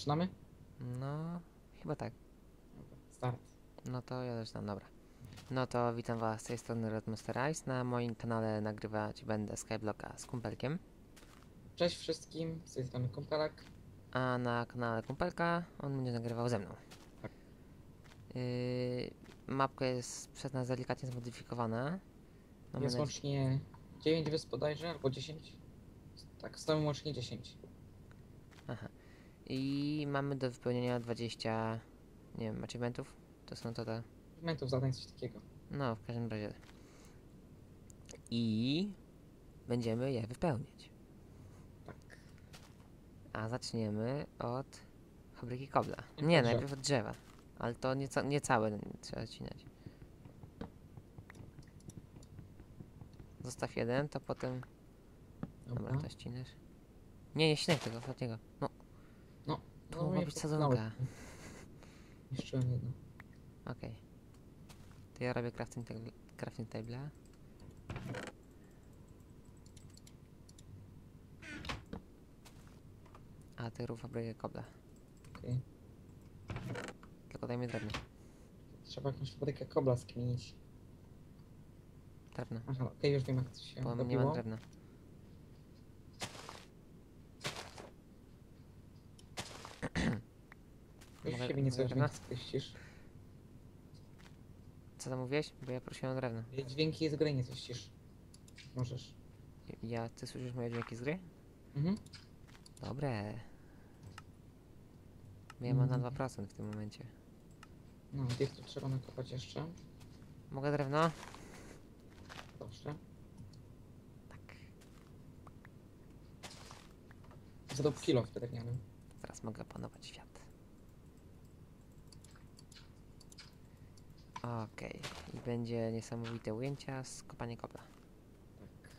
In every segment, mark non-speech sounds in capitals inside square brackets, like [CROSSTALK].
Zaczynamy? No, chyba tak. Dobra, start. No to ja zaczynam, dobra. No to witam was z tej strony Redmaster Ice. Na moim kanale nagrywać będę Skyblocka z kumpelkiem. Cześć wszystkim, z tej strony Kumpelek. A na kanale kumpelka on będzie nagrywał ze mną. Tak. Yy, mapka jest przez nas delikatnie zmodyfikowana. Mamy Jest nadzie- łącznie 9 wysp bodajże, albo 10. Tak, stoją łącznie 10. Aha. I mamy do wypełnienia 20, nie wiem, achievementów. To są to te... Momentów zadań, coś takiego. No, w każdym razie. I będziemy je wypełniać. Tak. A zaczniemy od fabryki kobla. Nie, najpierw od drzewa. Ale to nie, ca- nie całe trzeba ścinać. Zostaw jeden, to potem... Dobra. Dobra, to ścinasz. Nie, nie ścinaj tego ostatniego. No, popchnąłeś. sadzonka. Niszczyłem [LAUGHS] jedno. Okej. To ja robię crafting, table- crafting table'a. A ty rób fabrykę kobla. Okej. Tylko daj mi drewno. Trzeba jakąś fabrykę kobla skminić. Drewno. Aha, okej, już wiem jak to się Bo nie robiło. mam drewna. Mogę- dźwięki spuścisz. Co tam mówiłeś? Bo ja prosiłem o drewno. Dźwięki z gry nieco ścisz. Możesz. Ja, ty słyszysz moje dźwięki z gry? Mhm. Dobre. Ja mam na Mm. 2% w tym momencie. No, tych tu trzeba nakopać jeszcze. Mogę drewno? Dobrze. Tak. Zadób kilo w drewnianym. Teraz mogę panować świat. Okej. I będzie niesamowite ujęcia z kopania kobla. Tak.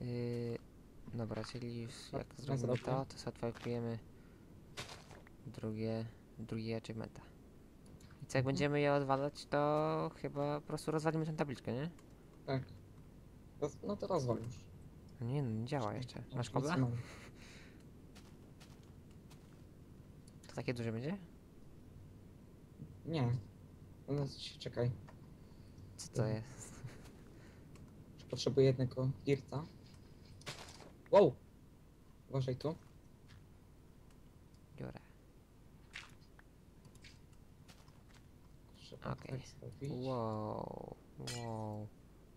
Yy, dobra, czyli już jak zrobimy to, to sobie odfajkujemy drugie, drugie achievementa. I co, jak Mhm. będziemy je odwalać, to chyba po prostu rozwalimy tę tabliczkę, nie? Tak. No to rozwal już. Nie, no, nie działa jeszcze. Masz kobla? Wytrzymam. To takie duże będzie? Nie. No, czekaj. Co to jest? Czy [LAUGHS] potrzebuję jednego dirta? Wow! Uważaj tu. Dziura. Trzeba Okej. tak zrobić. Wow, wow.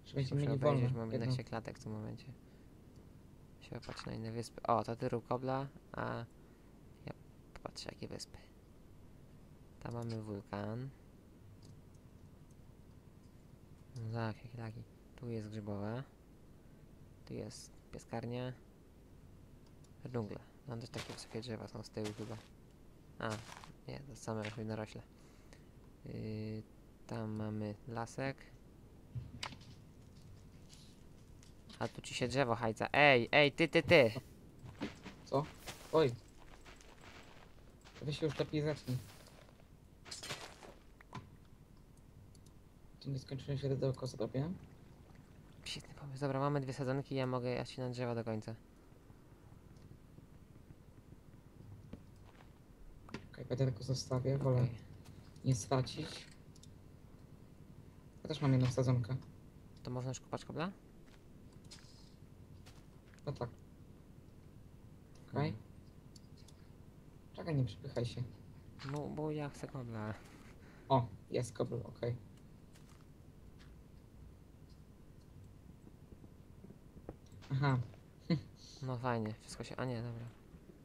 Że będziemy Muszę mieli wolne. mam jedno. 11 klatek w tym momencie. Się popatrz na inne wyspy. O, to ty rób kobla, a ja popatrzę jakie wyspy. Tam mamy wulkan. No tak, jakie lagi. Tu jest grzybowa. Tu jest pieskarnia. Dżungla. Mam też takie wysokie drzewa, są z tyłu chyba. A, nie, to same narośle. Yy, tam mamy lasek. A tu ci się drzewo hajca. Ej, ej, ty, ty, ty! Co? Oj. Wy się już lepiej zacznij. Tu nieskończone źródełko zrobię. Świetny pomysł. Dobra, mamy dwie sadzonki, ja mogę jechać na drzewo do końca. Okej, będę tylko zostawię, wolę Okej. nie stracić. Ja też mam jedną sadzonkę. To można już kopać kobla? No tak. Okej. Mhm. Czekaj, nie przypychaj się. No, bo ja chcę kobla. O, jest kobel, okej. Aha, [LAUGHS] No fajnie, wszystko się... A nie, dobra.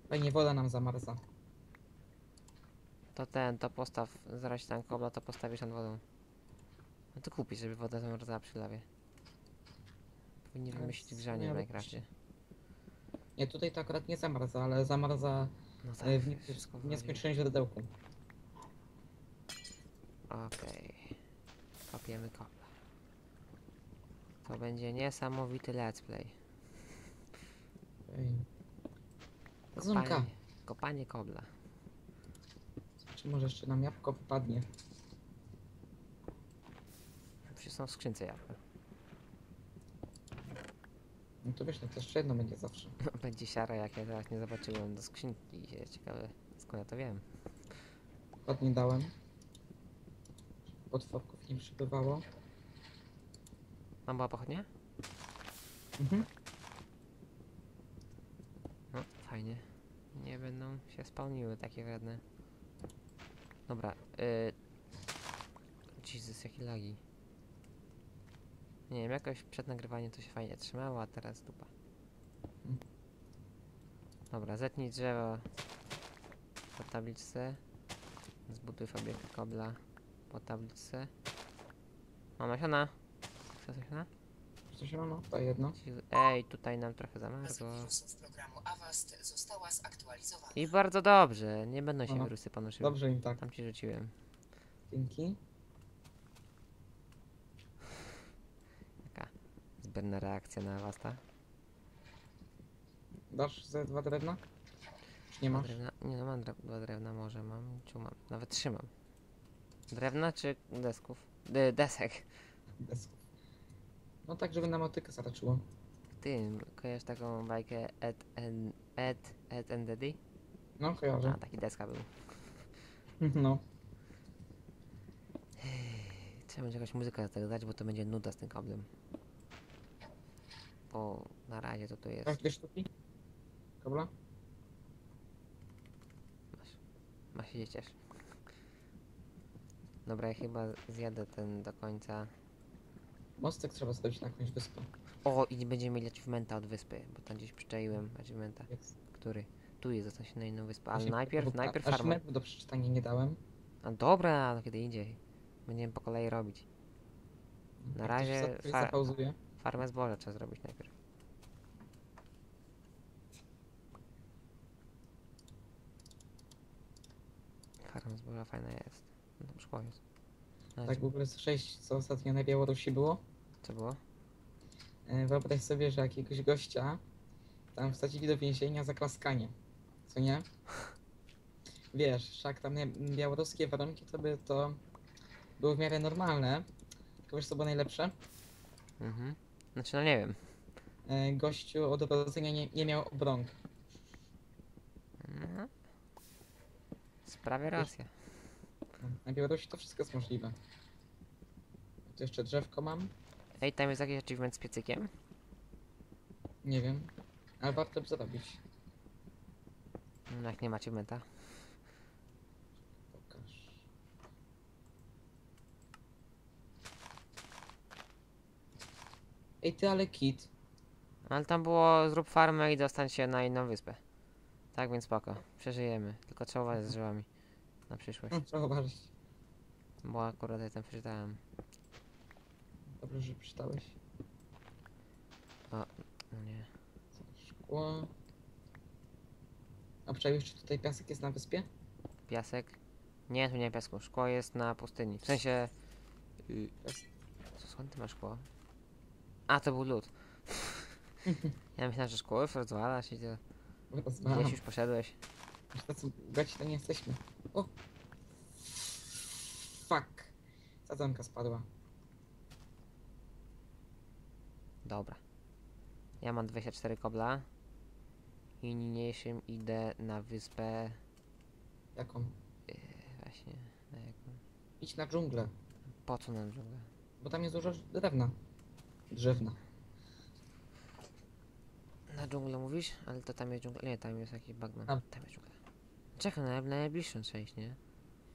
fajnie woda nam zamarza. To ten, to postaw, zaraz tam kobla, to postawisz nad wodą. No to kupić, żeby woda zamarzała przy lawie. Powinni Ale wymyślić grzanie w Minecrafcie. Nie, tutaj to akurat nie zamarza, ale zamarza No tak, e, w, nie, wszystko w wywaliło. nieskończonym źródełku. Okej. Kopiemy kobla. To będzie niesamowity let's play. Ej. Kopanie, kopanie kobla. Czy może jeszcze nam jabłko wypadnie? Przecież są w skrzynce jabłka. To wiesz, no to jeszcze jedno będzie zawsze. [LAUGHS] Będzie siara, jak ja teraz nie zobaczyłem do skrzynki. i Ciekawe, skąd ja to wiem. Ładnie dałem. Potworków nie przybywało. Mam była pochodnia? Mhm. No, fajnie. Nie będą się spełniły takie wredne. Dobra, y... Jesus, jakie lagi. Nie wiem, jakoś przed nagrywaniem to się fajnie trzymało, a teraz dupa. Dobra, zetnij drzewo po tabliczce. Zbuduj fabrykę kobla po tabliczce. Mam nasiona. Chcesz nasiona? Coś no, to jedno. Ej, tutaj nam trochę zamarzło. wirusów programu Avast została zaktualizowana. I bardzo dobrze, nie będą się Aha. wirusy panoszyły. Dobrze im tak. Tam ci rzuciłem. Dzięki. Zbędna reakcja na was, tak? Dasz ze dwa drewna? Już nie Dwa masz? Drewna? Nie no, mam dre dwa drewna może mam, ciu mam. Nawet trzy mam. Drewna czy desków? D desek. Bez. No tak, żeby na motykę zaraczyło. Ty, kojarzysz taką bajkę Ed, en, Ed, Ed and Daddy? No, kojarzę. A, taki deska był. [LAUGHS] No. Trzeba będzie jakąś muzykę do tego dać, bo to będzie nuda z tym kablem. Bo na razie to tu jest. Tak, dwie sztuki? Dobra? Ma się ciesz. Dobra, ja chyba zjadę ten do końca. Mostek trzeba zrobić na jakąś wyspę. O, i będziemy mieli achievementa od wyspy, bo tam gdzieś przyczaiłem achievementa. Jest. Który? Tu jest, zostań się na inną wyspę. Ale Właśnie najpierw, bo- najpierw aż farmę. do przeczytania nie dałem. A dobra, no kiedy indziej. Będziemy po kolei robić. Na Jak razie ktoś za- ktoś fa- zapauzuje. Farmę zboża trzeba zrobić najpierw. Farma zboża fajna jest. No. Ale Tak w ogóle słyszałeś, co ostatnio na Białorusi było? Co było? E, Wyobraź sobie, że jakiegoś gościa tam wsadzili do więzienia za klaskanie. Co nie? [LAUGHS] Wiesz, jak tam nie- białoruskie warunki to by to były w miarę normalne. Tylko wiesz co było najlepsze? Mhm. Znaczy, no nie wiem. E, Gościu od urodzenia nie, nie miał obrąk. Mhm. Sprawie rację. Na Białorusi to wszystko jest możliwe. Tu jeszcze drzewko mam? Ej, tam jest jakiś achievement z piecykiem? Nie wiem. Ale warto by zrobić. No jak nie ma achievementa. Ej ty, ale kit. Ale tam było zrób farmę i dostań się na inną wyspę. Tak więc spoko. Przeżyjemy. Tylko trzeba uważać z drzewami. Na przyszłość. [LAUGHS] Trzeba uważać. Bo akurat ja tam przeczytałem. Dobrze, że przeczytałeś. No nie. Szkło. Obczaiłeś, czy tutaj piasek jest na wyspie? Piasek. Nie, tu nie ma piasku. Szkło jest na pustyni. W sensie... y, Co skąd ty masz szkło? A, to był lód. [LAUGHS] Ja myślałem, że szkło już rozwalasz i to... Rozwalam. Gdzieś już poszedłeś. Aż tacy bogaci to nie jesteśmy. O! Fuck. Sadzonka spadła. Dobra. Ja mam 24 kobla. I niniejszym idę na wyspę... Jaką? Właśnie... Na jaką? Idź na dżunglę, Po co nam dżungla? bo tam jest dużo drewna. Drzewna. Na dżunglę mówisz? Ale to tam jest dżungla. Nie, tam jest jakiś bagman. Tam. Tam jest dżungla. Czekaj, na na najbliższą część, nie?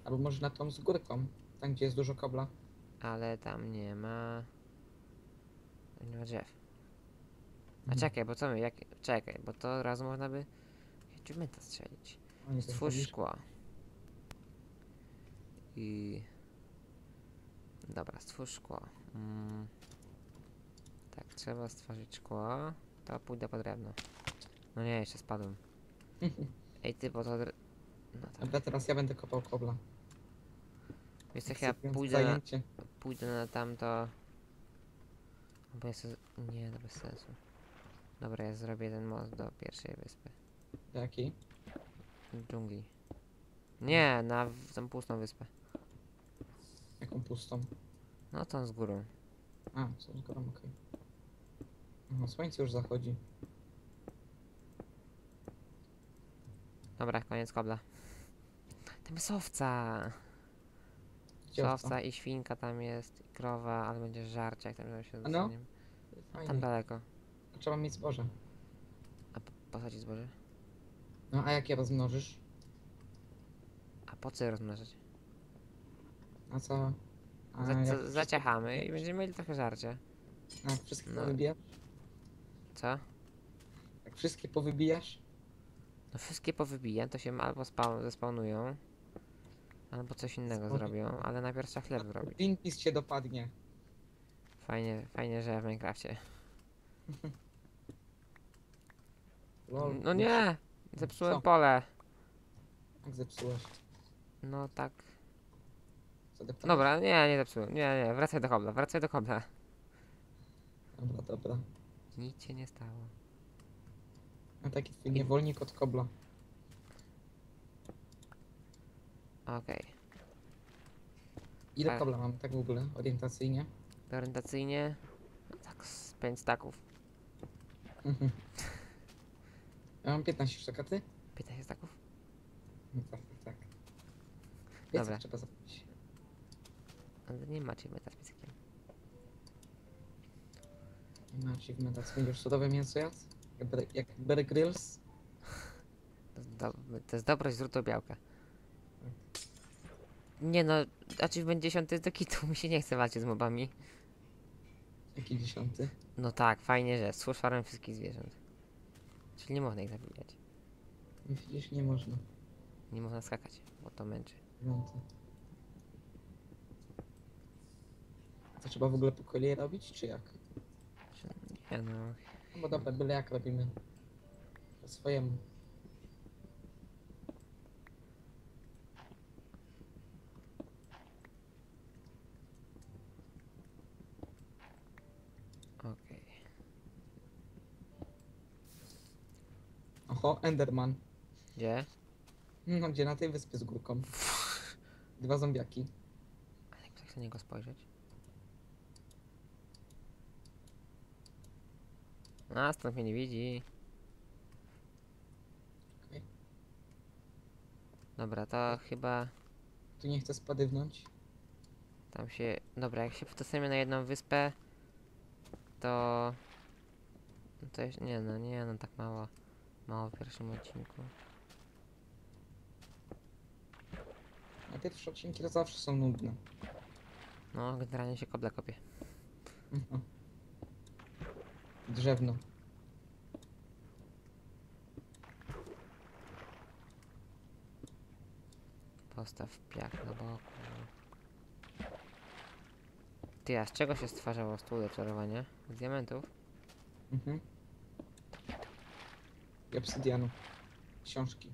Albo może na tą z górką, tam gdzie jest dużo kobla. Ale tam nie ma... Nie ma drzew. A Mhm. czekaj, bo co my, jak... Czekaj, bo to od razu można by... Achievementa strzelić. O, nie, to Stwórz jest szkło. I... Dobra, stwórz szkło. Mm. Tak, trzeba stworzyć szkło. To pójdę po drewno. No nie, jeszcze spadłem. [LAUGHS] Ej ty, bo to... dre- No tak. Dobra, teraz ja będę kopał kobla. Wiesz co, ja Akceptując pójdę na, zajęcie. pójdę na tamto... Bo jest... Nie, to bez sensu. Dobra, ja zrobię ten most do pierwszej wyspy. Do jakiej? Dżungli. Nie, na w- tą pustą wyspę. Jaką pustą? No tą z górą. A, są z górą, okej. No, słońce już zachodzi. Dobra, koniec kobla. Tam jest owca. Gdzie owca? owca i świnka tam jest, i krowa, ale będzie żarcie, jak tam się no? dostaniemy. Fajnie. Tam daleko. Trzeba mieć zboże. A po- posadzić zboże? No a jak je rozmnożysz? A po co je rozmnażać? A co? A Za, jak za, wszystkie- zaciachamy i będziemy mieli trochę żarcia. A jak wszystkie No. powybijasz? Co? Jak wszystkie powybijasz? No wszystkie powybijam, to się albo spawn, zespawnują, albo coś innego zrobią, ale najpierw trzeba chleb zrobić. Greenpeace cię dopadnie. Fajnie, fajnie, że w Minecrafcie. [LAUGHS] Lol. No nie! Zepsułem Co? pole. Jak zepsułeś? No tak. Zadeptałeś? Dobra, nie, nie zepsułem. Nie, nie, wracaj do kobla, wracaj do kobla. Dobra, dobra. Nic się nie stało. A taki twój niewolnik od kobla. Okej. Ile Tak. kobla mam tak w ogóle orientacyjnie? Orientacyjnie, no tak z 5 staków. Mhm. Ja mam 15 sztuk, a ty? 15 staków? No tak, tak, tak. Dobra. trzeba zapić. Ale nie macie meta z piecykiem. Nie ma achievementa, co będziesz surowe mięso jadł? Jak Bear- Jak Bear Grylls? To jest, do, to jest dobrość źródło białka. Nie no, achievement 10 jest do kitu, mi się nie chce walczyć z mobami. Jaki dziesiąty? No tak, fajnie, że stwórz farmę wszystkich zwierząt. Czyli nie można ich zabijać. Widzisz, nie można. Nie można skakać, bo to męczy. Dziewiąty. To trzeba w ogóle po kolei robić, czy jak? Nie no, No dobra, byle jak robimy. Po swojemu. okej. Oho, Enderman. Gdzie? No gdzie? Na tej wyspie z górką. Dwa zombiaki. Ale jak tak na niego spojrzeć? A, stąd mnie nie widzi. Dobra, to chyba Tu nie chcę spadywnąć. tam się... Dobra, jak się dostaniemy na jedną wyspę, to... no To jeszcze... Nie no, nie no, tak mało. Mało w pierwszym odcinku. A pierwsze odcinki to zawsze są nudne. No, generalnie się kobla kopie. Mhm. Drzewno. Postaw piach na boku. Ty, a z czego się stwarzało stół do czarowania? Z diamentów? Mhm. I obsydianu. Książki.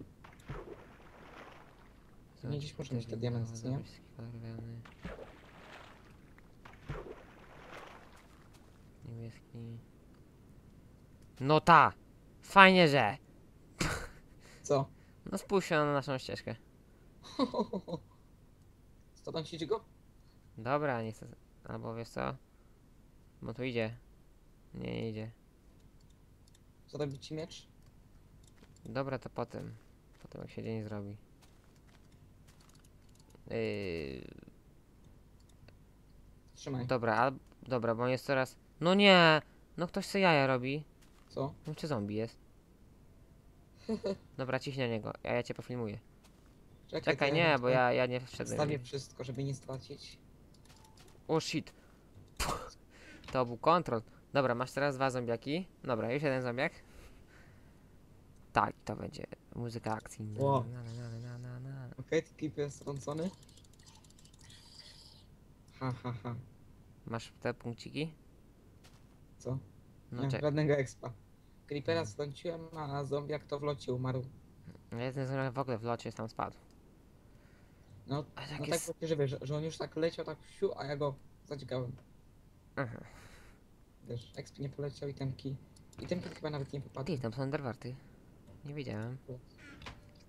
Nie dziś muszę mieć te diamenty, co nie? Niebieski. No ta! Fajnie, że! Co? No spójrz się na naszą ścieżkę. [LAUGHS] Stodącić go? Dobra, nie chcę... Albo wiesz co? Bo tu idzie. Nie, nie idzie. Zrobić ci miecz? Dobra, to potem. Potem jak się dzień zrobi. Yy, Trzymaj. dobra, dobra, bo on jest coraz... No nie! No ktoś sobie jaja robi. Co? No czy zombie jest? Dobra, ciśnij na niego, a ja cię pofilmuję. Czekaj, to nie, bo ja, ja nie wszedłem. Wstawię wszystko, żeby nie stracić. O shit. Puh. To był kontrol. Dobra, masz teraz dwa zombiaki. Dobra, już jeden zombiak. Tak, to będzie muzyka akcji. Na, Wow. na, na, na, na, na. Okej, okay, klip jest strącony. Ha, ha, ha. Masz te punkciki? Co? No nie, żadnego expa. Creepera strąciłem, a zombiak to w locie umarł. Jeden zombiak w ogóle w locie tam spadł. No, A tak no tak jest... właśnie, że wiesz, że on już tak leciał, tak wsiu, a ja go zadźgałem. Aha. Wiesz, exp nie poleciał, itemki. Itemki chyba nawet nie Ty, wypadły. tam są enderwarty. Nie wiedziałem.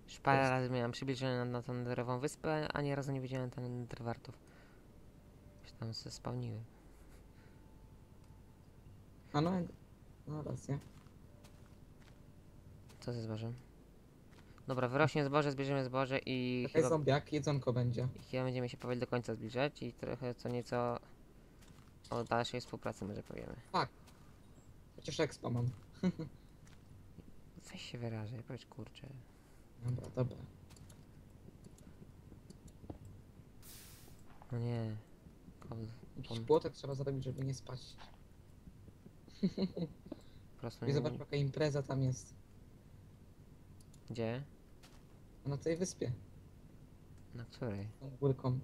Już parę Jest. razy miałem przybliżenie na, na tą enderową wyspę, a nie razu nie widziałem tam enderwartów. Się tam se spełniły. A no, No racja. Co ze zbożem? Dobra, wyrośnie zboże, zbierzemy zboże i Czekaj, chyba, zombiak, jedzonko będzie. i chyba będziemy się powoli do końca zbliżać i trochę co nieco o dalszej współpracy może powiemy. Chociaż expa mam. [LAUGHS] Weź się wyrażaj, powiedz kurczę. Dobra, dobra. No nie. Kol, Jakiś Pom- płotek trzeba zrobić, żeby nie spaść. [LAUGHS] po prostu I nie, zobacz jaka impreza tam jest. Gdzie? Na tej wyspie. Na której? Tą górką.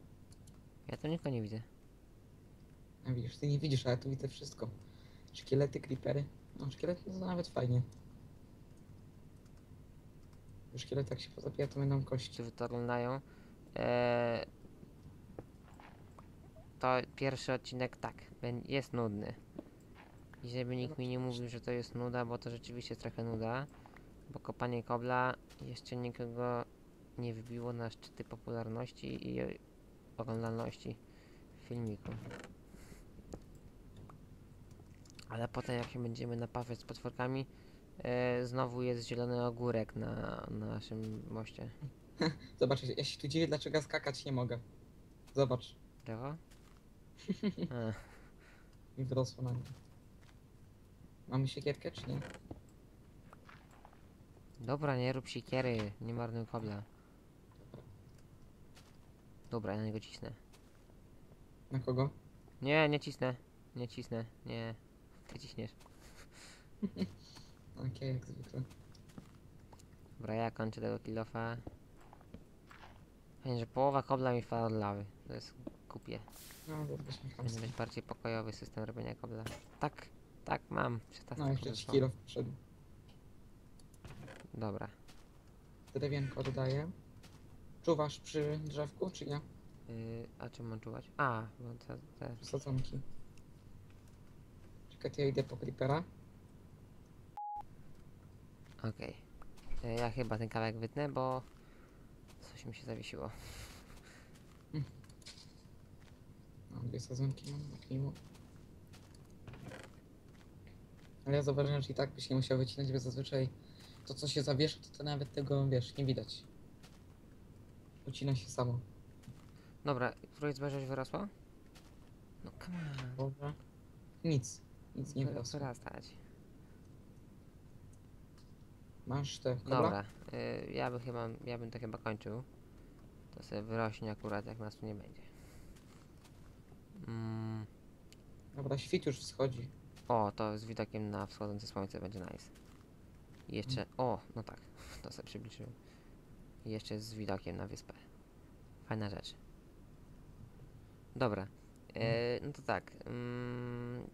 Ja tu nikogo nie widzę. A widzisz, ty nie widzisz, ale tu widzę wszystko. Szkielety, creepery. No szkielety to nawet fajnie. Bo Szkielety jak się pozabija, to będą kości. Którzy to oglądają. Eee, to pierwszy odcinek tak, jest nudny. I żeby nikt mi nie mówił, że to jest nuda, bo to rzeczywiście jest trochę nuda. Bo kopanie kobla jeszcze nikogo nie wybiło na szczyty popularności i oglądalności filmiku. Ale potem jak się będziemy napawać z potworkami, e, znowu jest zielony ogórek na, na naszym moście. [LAUGHS] Zobacz, ja się tu dziwię, dlaczego skakać nie mogę. Zobacz? [LAUGHS] A, mi wyrosło na mnie. Mamy siekierkę, czy nie? Dobra, nie rób sikiery, nie marnuj kobla. Dobra, ja na niego cisnę. Na kogo? Nie, nie cisnę. Nie cisnę, nie. Ty ciśniesz. [LAUGHS] Okej, jak zwykle. Dobra, ja kończę tego kilofa. Fajnie, że połowa kobla mi wpada od lawy. To jest kupie. No, to byśmy Powinien być bardziej pokojowy system robienia kobla. Tak, tak, mam. No, jeszcze ci korzystną. kilo wszedł. Dobra. Drewienko oddaję. Czuwasz przy drzewku, czy nie? Yy, a czym mam czuwać? A, bo te, te... Przy sadzonki. Czekaj, to ja idę po creepera. Okej. Yy, Ja chyba ten kawałek wytnę, bo... Coś mi się zawiesiło. No, dwie sadzonki mam, jak miło. Ale ja zauważyłem, że i tak byś nie musiał wycinać, bo zazwyczaj to, co się zawiesza, to, to nawet tego, wiesz, nie widać. Ucina się samo. Dobra, zboże już wyrosło? No come on. Dobra. Nic. Nic nie Wy- wyrosło. Wyrastać. Masz te kobla? Dobra, y, ja bym chyba, ja bym to chyba kończył. To sobie wyrośnie akurat jak nas tu nie będzie. Mm, Dobra, świt już wschodzi. o, to z widokiem na wschodzące słońce będzie nice. I jeszcze, o, no tak, [LAUGHS] to sobie przybliżyłem. I jeszcze z widokiem na wyspę. Fajna rzecz. Dobra, e, no to tak. Mm,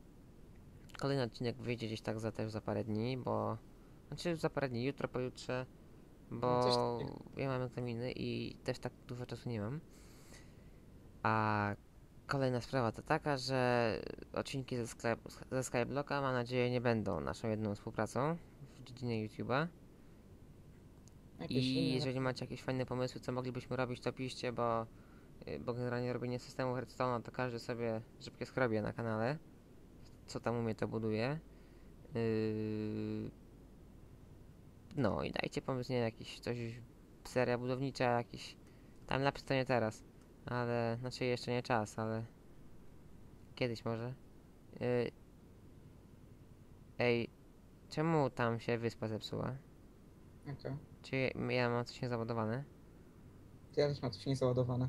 kolejny odcinek wyjdzie gdzieś tak za też za parę dni, bo... Znaczy za parę dni, jutro, pojutrze, No, bo takiego. ja mam egzaminy i też tak dużo czasu nie mam. A kolejna sprawa to taka, że odcinki ze, sklep, ze Skyblocka mam nadzieję nie będą naszą jedną współpracą w dziedzinie YouTube'a. Jakieś I inne- jeżeli macie jakieś fajne pomysły, co moglibyśmy robić, to piszcie, bo, y, bo generalnie robienie systemu Hearthstone'a to każdy sobie szybkie skrobie na kanale. Co tam umie, to buduje. Yy... No i dajcie pomysł, nie jakiś coś, seria budownicza, jakiś timelapse to nie teraz, ale, znaczy jeszcze nie czas, ale kiedyś może. Yy... Ej, czemu tam się wyspa zepsuła? Okej. Czy ja mam coś niezaładowane? To ja też mam coś niezaładowane.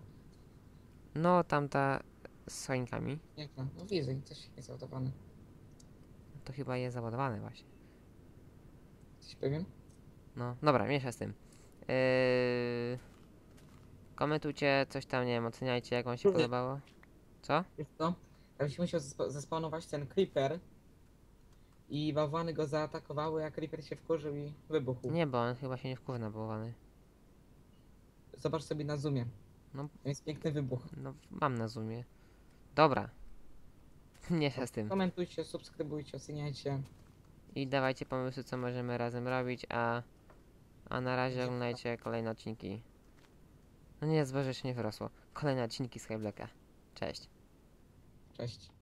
No, tamta z choinkami. Nie to, no widzę, coś niezaładowane. To chyba jest załadowane właśnie. Jesteś pewien? No, dobra, mniejsza z tym. Yy... Komentujcie, coś tam, nie wiem, oceniajcie, jak wam się Kurde. podobało. Co? Wiesz co? Ja byś musiał zespa- zespawnować ten creeper i bałwany go zaatakowały, a creeper się wkurzył i wybuchł. Nie, bo on chyba się nie wkurza nabłowany. Zobacz sobie na zoomie. No. To jest piękny wybuch. No, mam na zoomie. Dobra. Mniejsza z tym. Komentujcie, subskrybujcie, oceniajcie. I dawajcie pomysły, co możemy razem robić, a... A na razie oglądajcie kolejne odcinki. No nie, zboże jeszcze nie wyrosło. Kolejne odcinki z Skyblocka. Cześć. Cześć.